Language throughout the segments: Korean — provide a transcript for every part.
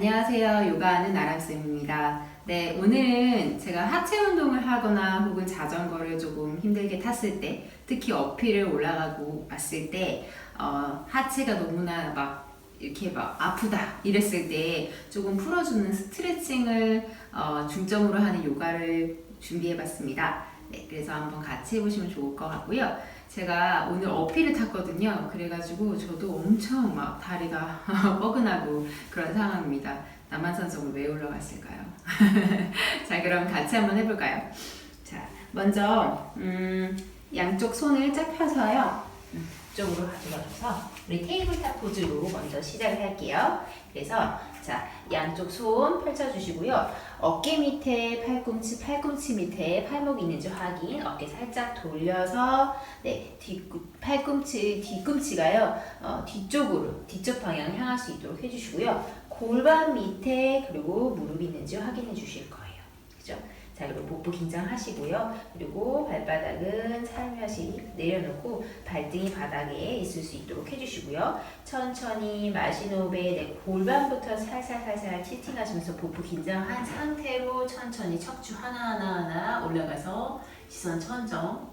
안녕하세요. 요가하는 나람쌤입니다. 네, 오늘은 제가 하체 운동을 하거나 혹은 자전거를 조금 힘들게 탔을 때, 특히 어필을 올라가고 왔을 때, 어, 하체가 너무나 막 이렇게 막 아프다 이랬을 때 조금 풀어주는 스트레칭을 어, 중점으로 하는 요가를 준비해 봤습니다. 네, 그래서 한번 같이 해보시면 좋을 것 같고요. 제가 오늘 어필을 탔거든요. 그래가지고 저도 엄청 막 다리가 뻐근하고 그런 상황입니다. 남한산성을 왜 올라갔을까요? 자, 그럼 같이 한번 해볼까요? 자, 먼저 음, 양쪽 손을 쫙 펴서요. 음, 이쪽으로 가져가셔서 우리 테이블탑 포즈로 먼저 시작을 할게요. 그래서 자 양쪽 손 펼쳐주시고요. 어깨 밑에 팔꿈치, 팔꿈치 밑에 팔목이 있는지 확인. 어깨 살짝 돌려서 네 뒤, 팔꿈치 뒤꿈치가요 어, 뒤쪽으로 뒤쪽 방향 향할 수 있도록 해주시고요. 골반 밑에 그리고 무릎이 있는지 확인해 주실 거예요. 자 그리고 복부 긴장하시고요. 그리고 발바닥은 살며시 내려놓고 발등이 바닥에 있을 수 있도록 해주시고요. 천천히 호흡에 내 골반부터 살살살살 틸팅하시면서 복부 긴장한 상태로 천천히 척추 하나하나 하나 올라가서 시선 천정.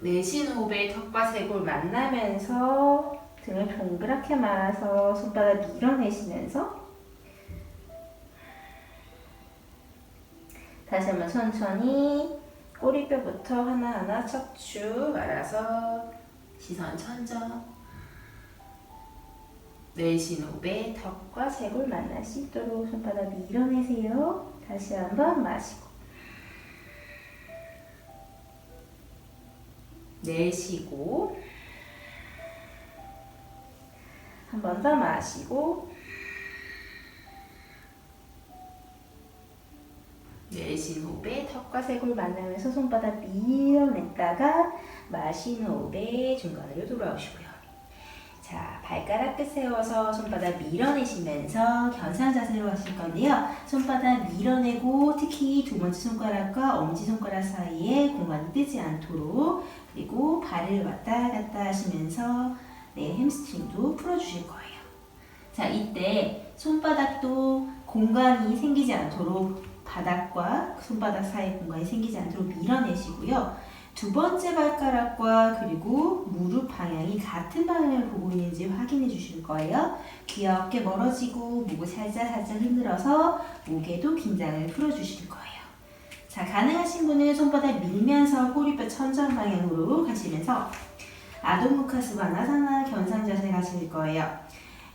내쉬는 호흡에 턱과 쇄골 만나면서 등을 동그랗게 말아서 손바닥 밀어내시면서 다시 한번 천천히 꼬리뼈부터 하나하나 척추 말아서 시선 천정. 내쉬는 호흡에 턱과 쇄골 만날 수 있도록 손바닥 밀어내세요. 다시 한번 마시고. 내쉬고. 한 번 더 마시고 내쉬는 호흡에 턱과 쇄골 만나면서 손바닥 밀어냈다가 마시는 호흡에 중간으로 돌아오시고요. 자, 발가락 끝 세워서 손바닥 밀어내시면서 견상 자세로 하실 건데요. 손바닥 밀어내고 특히 두 번째 손가락과 엄지 손가락 사이에 공간이 뜨지 않도록 그리고 발을 왔다 갔다 하시면서 네, 햄스트링도 풀어주실 거예요. 자, 이때 손바닥도 공간이 생기지 않도록 바닥과 손바닥 사이 공간이 생기지 않도록 밀어내시고요. 두 번째 발가락과 그리고 무릎 방향이 같은 방향을 보고 있는지 확인해 주실 거예요. 어깨 멀어지고 목을 살짝 살짝 흔들어서 목에도 긴장을 풀어 주실 거예요. 자, 가능하신 분은 손바닥 밀면서 꼬리뼈 천장 방향으로 가시면서 아동무카스바나사나 견상 자세 가실 거예요.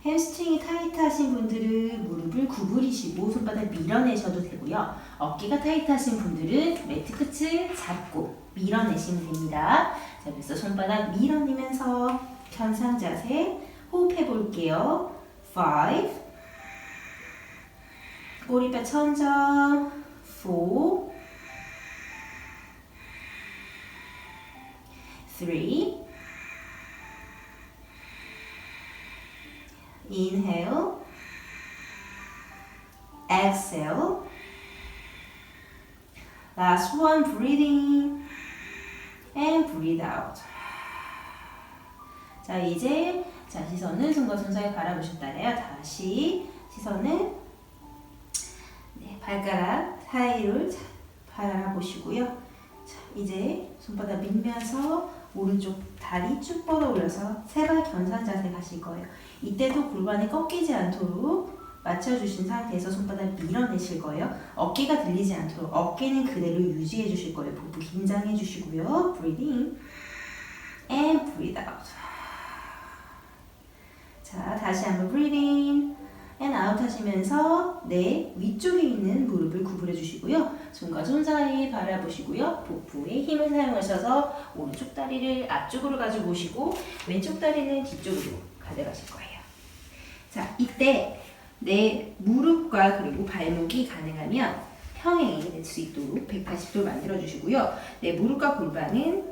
햄스트링이 타이트하신 분들은 무릎을 구부리시고 손바닥 밀어내셔도 되고요. 어깨가 타이트하신 분들은 매트 끝을 잡고 밀어내시면 됩니다. 자, 그래서 손바닥 밀어내면서 견상 자세 호흡해 볼게요. 5 꼬리뼈 천정 4 3 Inhale, exhale. Last one, breathe in and breathe out. 자, 이제 자, 시선은 손과 손 사이 바라보셨다네요. 다시 시선은 네, 발가락 사이를 자, 바라보시고요. 자, 이제 손바닥 밀면서 오른쪽 다리 쭉 뻗어 올려서 세발 견상 자세 가실 거예요. 이때도 골반이 꺾이지 않도록 맞춰주신 상태에서 손바닥 밀어내실 거예요. 어깨가 들리지 않도록 어깨는 그대로 유지해 주실 거예요. 복부 긴장해 주시고요. Breathe in and breathe out. 자, 다시 한번 breathe in and out 하시면서 내 위쪽에 있는 무릎을 구부려 주시고요. 손과 손 사이 바라보시고요. 복부에 힘을 사용하셔서 오른쪽 다리를 앞쪽으로 가지고 오시고 왼쪽 다리는 뒤쪽으로 가져가실 거예요. 자, 이때 내 무릎과 그리고 발목이 가능하면 평행이 될 수 있도록 180도 만들어 주시고요. 내 무릎과 골반은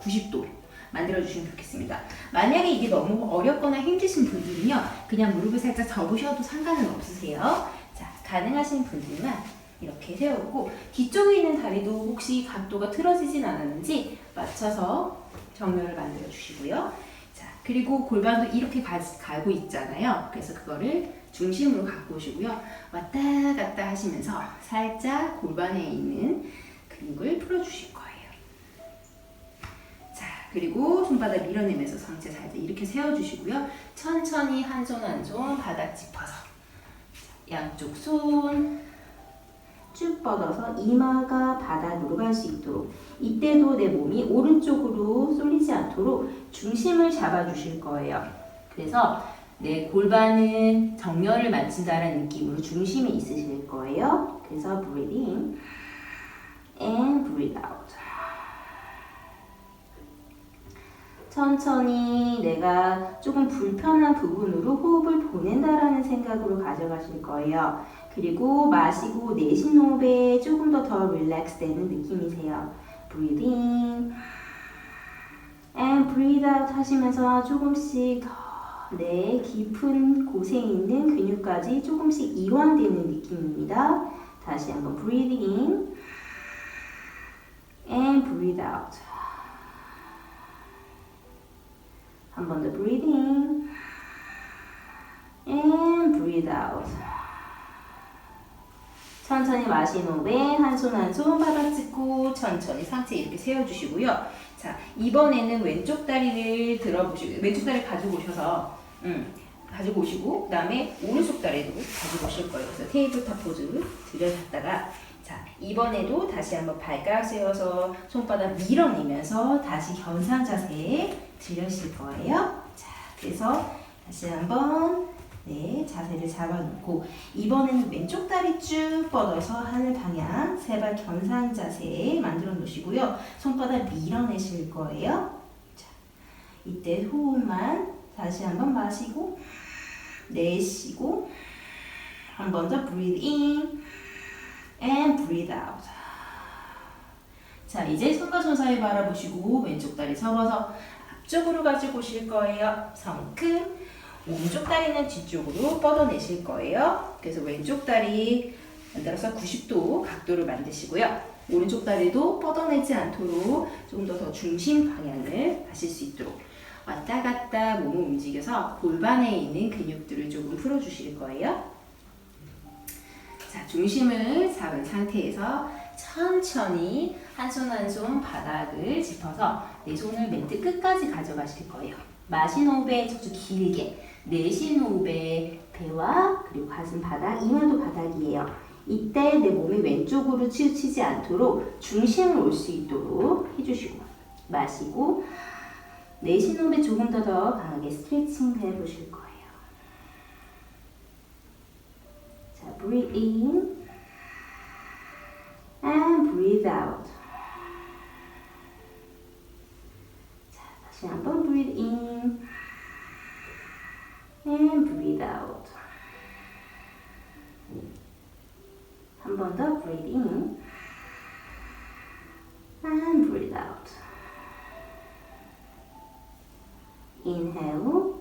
90도 만들어 주시면 좋겠습니다. 만약에 이게 너무 어렵거나 힘드신 분들은요, 그냥 무릎을 살짝 접으셔도 상관은 없으세요. 자, 가능하신 분들만 이렇게 세우고 뒤쪽에 있는 다리도 혹시 각도가 틀어지진 않았는지 맞춰서 정면을 만들어 주시고요. 자, 그리고 골반도 이렇게 가, 가고 있잖아요. 그래서 그거를 중심으로 갖고 오시고요. 왔다 갔다 하시면서 살짝 골반에 있는 근육을 풀어주실 거예요. 자, 그리고 손바닥 밀어내면서 상체 살짝 이렇게 세워주시고요. 천천히 한 손 한 손 바닥 짚어서 양쪽 손 쭉 뻗어서 이마가 바닥으로 갈 수 있도록 이때도 내 몸이 오른쪽으로 쏠리지 않도록 중심을 잡아주실 거예요. 그래서 내 골반은 정렬을 맞춘다는 느낌으로 중심이 있으실 거예요. 그래서 breathe in and breathe out. 천천히 내가 조금 불편한 부분으로 호흡을 보낸다라는 생각으로 가져가실 거예요. 그리고 마시고 내쉬는 호흡에 조금 더 더 릴렉스 되는 느낌이세요. breathe in and breathe out 하시면서 조금씩 더 내 깊은 곳에 있는 근육까지 조금씩 이완되는 느낌입니다. 다시 한번 breathe in and breathe out. 한 번 더 breathe in and breathe out. 천천히 마신 호흡에 한 손 한 손 바닥 짚고 천천히 상체 이렇게 세워주시고요. 자, 이번에는 왼쪽 다리를 들어보시고, 왼쪽 다리 가지고 오셔서, 음, 가지고 오시고, 그 다음에 오른쪽 다리도 가지고 오실 거예요. 그래서 테이블탑 포즈 들여잡다가, 자, 이번에도 다시 한번 발가락 세워서 손바닥 밀어내면서 다시 견상 자세에 들여실 거예요. 자, 그래서 다시 한번 네, 자세를 잡아놓고 이번에는 왼쪽 다리 쭉 뻗어서 하늘 방향 세 발 견상 자세 만들어 놓으시고요. 손바닥 밀어내실 거예요. 자, 이때 호흡만 다시 한번 마시고 내쉬고 한 번 더 breathe in and breathe out. 자, 이제 손과 손 사이 바라보시고 왼쪽 다리 접어서 앞쪽으로 가지고 오실 거예요. 성큼 오른쪽 다리는 뒤쪽으로 뻗어내실 거예요. 그래서 왼쪽 다리 만들어서 90도 각도를 만드시고요. 오른쪽 다리도 뻗어내지 않도록 조금 더더 중심 방향을 하실 수 있도록 왔다 갔다 몸을 움직여서 골반에 있는 근육들을 조금 풀어주실 거예요. 자, 중심을 잡은 상태에서 천천히 한 손 한 손 바닥을 짚어서 내 손을 매트 끝까지 가져가실 거예요. 마신 호흡에 척추 길게, 내쉬는 호흡에 배와 그리고 가슴 바닥, 이마도 바닥이에요. 이때 내 몸이 왼쪽으로 치우치지 않도록 중심을 올 수 있도록 해주시고 마시고 내쉬는 호흡에 조금 더 더 강하게 스트레칭 해보실 거예요. 자, breathe in and breathe out. 자, 다시 한번 breathe in and breathe out. 한 번 더 breathe in and breathe out. Inhale,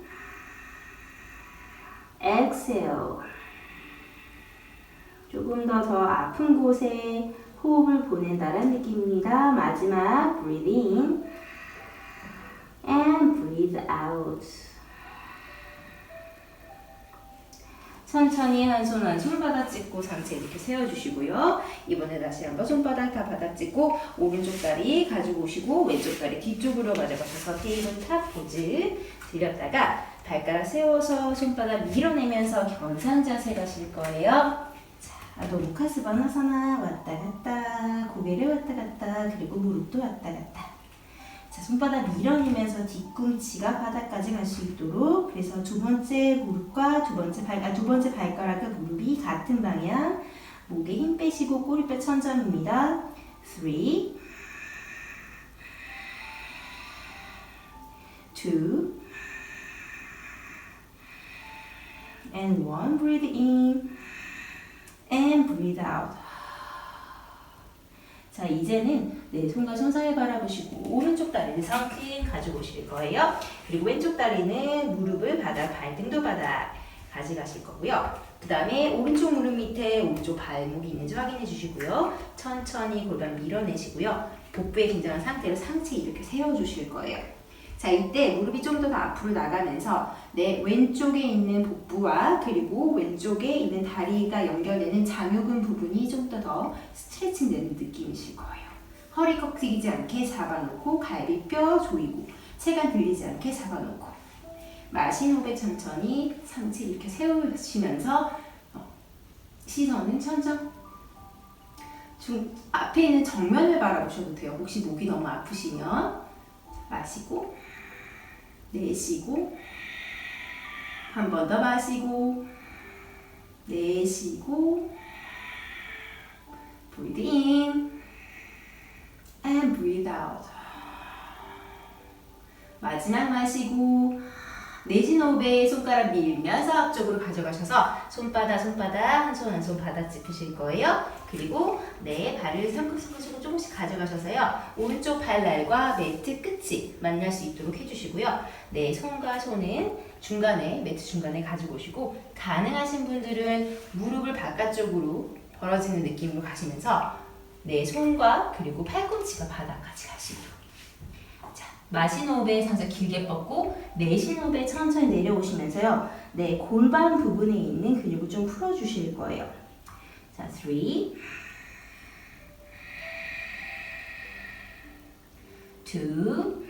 exhale. 조금 더 더 아픈 곳에 호흡을 보낸다는 느낌입니다. 마지막 breathe in and breathe out. 천천히 한 손 한 손 바닥 짚고 상체 이렇게 세워주시고요. 이번에 다시 한번 손바닥 다 바닥 짚고 오른쪽 다리 가지고 오시고 왼쪽 다리 뒤쪽으로 가져가셔서 테이블 탑 포즈 들였다가 발가락 세워서 손바닥 밀어내면서 견상 자세 가실 거예요. 자, 아도무카스바나사나 왔다 갔다 고개를 왔다 갔다 그리고 무릎도 왔다 갔다. 자, 손바닥 밀어내면서 뒤꿈치가 바닥까지 갈 수 있도록. 그래서 두 번째 무릎과 두 번째 발, 아, 두 번째 발가락과 무릎이 같은 방향. 목에 힘 빼시고 꼬리뼈 천점입니다. 3 2 and 1 breathe in. And breathe out 자 이제는 내 손과 손 사이 바라보시고 오른쪽 다리는 성큼 가지고 오실 거예요. 그리고 왼쪽 다리는 무릎을 바닥, 발등도 바닥 가져가실 거고요. 그 다음에 오른쪽 무릎 밑에 오른쪽 발목이 있는지 확인해 주시고요. 천천히 골반 밀어내시고요. 복부에 긴장한 상태로 상체 이렇게 세워주실 거예요. 자, 이때 무릎이 좀 더 앞으로 나가면서 내 왼쪽에 있는 복부와 그리고 왼쪽에 있는 다리가 연결되는 장요근 부분이 좀 더 더 스트레칭 되는 느낌이실 거예요. 허리 꺾이지 않게 잡아놓고 갈비뼈 조이고 체가 들리지 않게 잡아놓고 마신 호흡에 천천히 상체 이렇게 세우시면서 어, 시선은 천천히 중, 앞에 있는 정면을 바라보셔도 돼요. 혹시 목이 너무 아프시면 마시고 내쉬고 한 번 더 마시고 내쉬고 breathe in and breathe out 마지막 마시고 내쉬는 호흡에 손가락 밀면서 앞쪽으로 가져가셔서 손바닥 손바닥 한 손 한 손 바닥 짚으실 거예요. 그리고 네 발을 성큼성큼 조금씩 가져가셔서요. 오른쪽 발날과 매트 끝이 만날 수 있도록 해주시고요. 네 손과 손은 중간에 매트 중간에 가지고 오시고 가능하신 분들은 무릎을 바깥쪽으로 벌어지는 느낌으로 가시면서 네 손과 그리고 팔꿈치가 바닥까지. 자 마신 호흡에 살짝 길게 뻗고 내쉬는 호흡에 천천히 내려오시면서요. 네 골반 부분에 있는 근육을 좀 풀어주실 거예요. 자, three, two,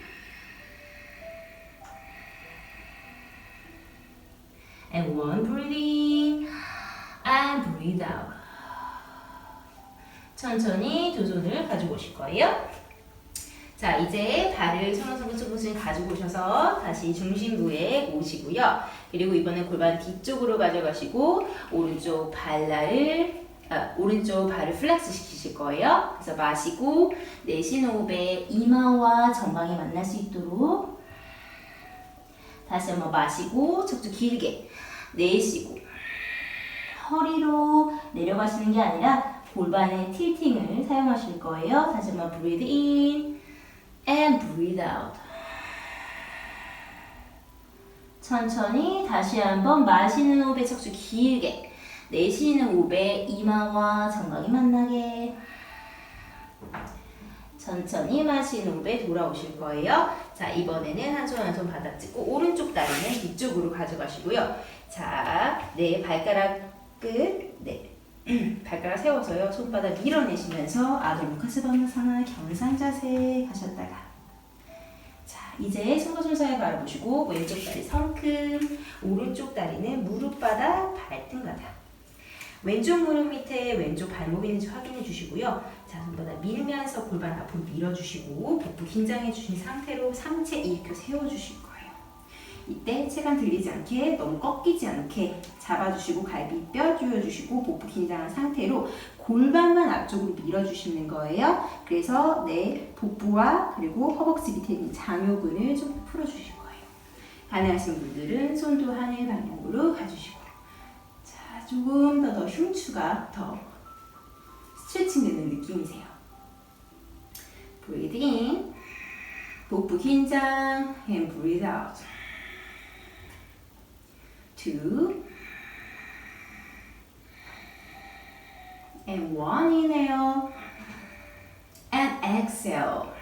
and one. Breathe in and breathe out. 천천히 두 손을 가지고 오실 거예요. 자, 이제 발을 서너서너서너 가지고 오셔서 다시 중심부에 오시고요. 그리고 이번엔 골반 뒤쪽으로 가져가시고 오른쪽 발날을 아, 오른쪽 발을 플렉스 시키실 거예요. 그래서 마시고 내쉬는 호흡에 이마와 전방이 만날 수 있도록 다시 한번 마시고 척추 길게 내쉬고 허리로 내려가시는 게 아니라 골반의 틸팅을 사용하실 거예요. 다시 한번 breathe in and breathe out. 천천히 다시 한번 마시는 호흡에 척추 길게 내쉬는 호흡에 이마와 정강이 만나게 천천히 마시는 호흡에 돌아오실 거예요. 자 이번에는 한 손 한손 바닥 짚고 오른쪽 다리는 뒤쪽으로 가져가시고요. 자, 네 발가락 끝, 네 발가락 세워서요. 손바닥 밀어내시면서 아도무카스바나사나 경상 자세 하셨다가 자 이제 손과 손 사이 바라보시고 왼쪽 다리 성큼 오른쪽 다리는 무릎바닥 발등 바닥 왼쪽 무릎 밑에 왼쪽 발목이 있는지 확인해 주시고요. 자 손바닥 밀면서 골반 앞으로 밀어주시고 복부 긴장해 주신 상태로 상체 일으켜 세워주실 거예요. 이때 체간 들리지 않게 너무 꺾이지 않게 잡아주시고 갈비뼈 조여주시고 복부 긴장한 상태로 골반만 앞쪽으로 밀어주시는 거예요. 그래서 내 복부와 그리고 허벅지 밑에 있는 장요근을 좀 풀어주실 거예요. 가능하신 분들은 손도 하늘 방향으로 가주시고 자 조금 더 더 흉추가 더 스트레칭 되는 느낌이세요. breathe in 복부 긴장 and breathe out two and one inhale and exhale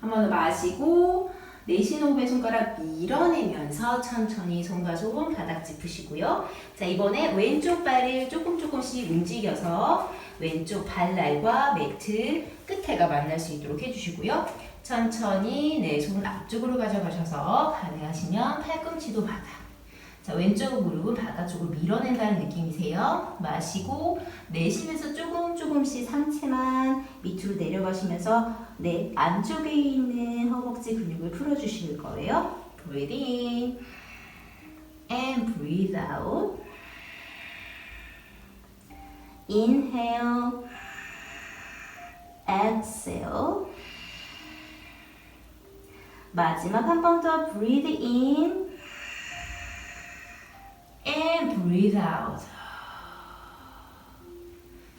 한 번 더 마시고 내쉬는 호흡에 손가락 밀어내면서 천천히 손과 손 바닥 짚으시고요. 자 이번에 왼쪽 발을 조금 조금씩 움직여서 왼쪽 발날과 매트 끝에가 만날 수 있도록 해주시고요. 천천히 내 손 앞쪽으로 가져가셔서 가능하시면 팔꿈치도 바닥. 자 왼쪽 무릎은 바깥쪽으로 밀어낸다는 느낌이세요. 마시고 내쉬면서 조금 조금씩 상체만 밑으로 내려가시면서 내 안쪽에 있는 허벅지 근육을 풀어주실 거예요. Breathe in and breathe out. Inhale, exhale. 마지막 한 번 더 breathe in and breathe out.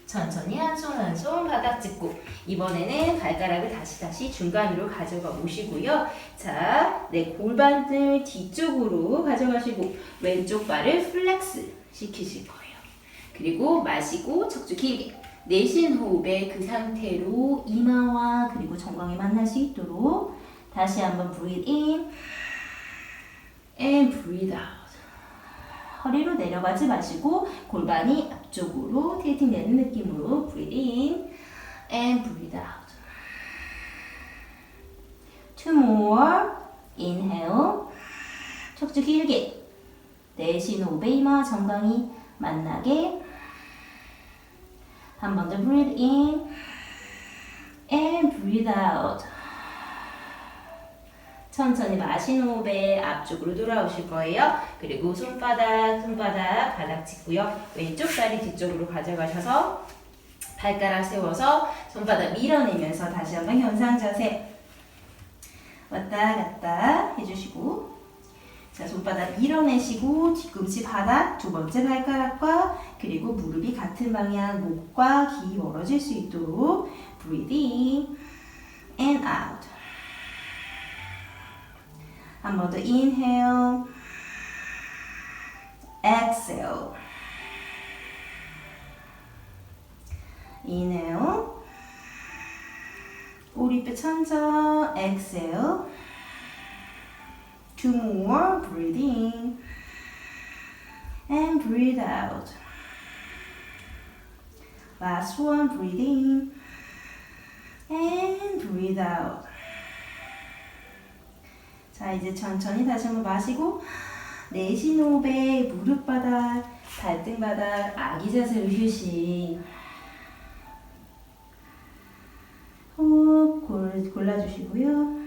천천히 한 손 한 손 바닥 짚고 이번에는 발가락을 다시 다시 중간으로 가져가 보시고요. 자, 내 골반을 뒤쪽으로 가져가시고 왼쪽 발을 플렉스 시키실 거예요. 그리고 마시고 척추 길게 내쉬는 호흡에 그 상태로 이마와 그리고 정강이 만날 수 있도록 다시 한번 breathe in and breathe out. 허리로 내려가지 마시고 골반이 앞쪽으로 틸팅 되는 느낌으로 breathe in and breathe out. Two more. Inhale. 척추 길게. 내쉬는 호흡에 이마 정강이 만나게. 한 번 더 breathe in and breathe out. 천천히 마시는 호흡에 앞쪽으로 돌아오실 거예요. 그리고 손바닥, 손바닥 바닥 짚고요. 왼쪽 다리 뒤쪽으로 가져가셔서 발가락 세워서 손바닥 밀어내면서 다시 한번 현상 자세. 왔다 갔다 해주시고 자 손바닥 밀어내시고 뒤꿈치 바닥 두 번째 발가락과 그리고 무릎이 같은 방향 목과 귀 멀어질 수 있도록 breathe in and out 한 번 더 inhale exhale inhale 꼬리뼈 천장 exhale two more breathe in and breathe out last one breathe in and breathe out 자 이제 천천히 다시 한번 마시고 내쉬는 호흡에 무릎 바닥 발등 바닥 아기 자세로 휴식 호흡 골, 골라주시고요.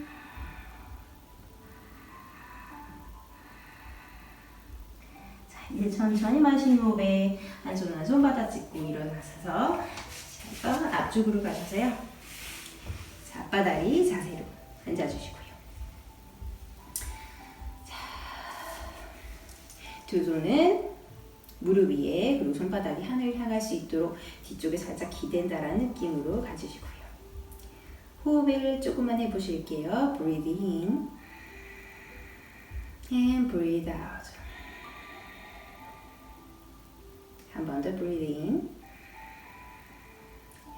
자, 이제 천천히 마시는 호흡에 한손 한손 바닥 짚고 일어나셔서 앞쪽으로 가셔서요. 자, 앞바다리 자세로 앉아주시고 두 손은 무릎 위에 그리고 손바닥이 하늘 향할 수 있도록 뒤쪽에 살짝 기댄다라는 느낌으로 가주시고요. 호흡을 조금만 해보실게요. Breathe in and breathe out. 한 번 더 breathe in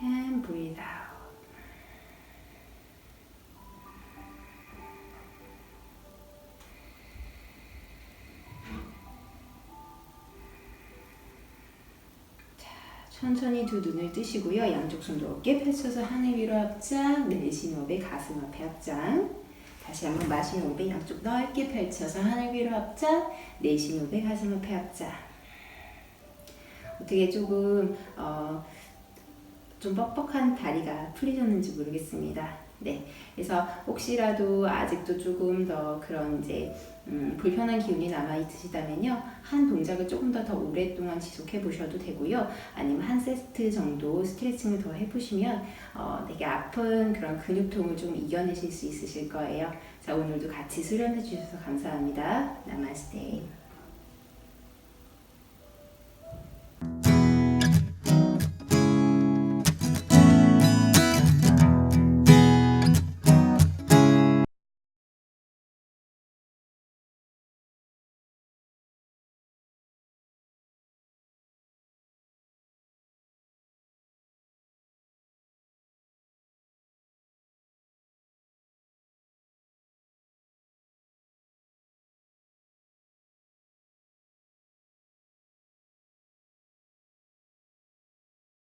and breathe out. 천천히 두 눈을 뜨시고요. 양쪽 손도 어깨 펼쳐서 하늘 위로 합장, 내쉬는 호흡에 가슴 앞에 합장. 다시 한번 마시는 호흡에 양쪽 넓게 펼쳐서 하늘 위로 합장, 내쉬는 호흡에 가슴 앞에 합장. 어떻게 조금 어, 좀 뻑뻑한 다리가 풀리셨는지 모르겠습니다. 네, 그래서 혹시라도 아직도 조금 더 그런 이제 음, 불편한 기운이 남아 있으시다면요 한 동작을 조금 더 더 오랫동안 지속해 보셔도 되고요 아니면 한 세트 정도 스트레칭을 더 해보시면 어, 되게 아픈 그런 근육통을 좀 이겨내실 수 있으실 거예요. 자 오늘도 같이 수련해 주셔서 감사합니다. 나마스테.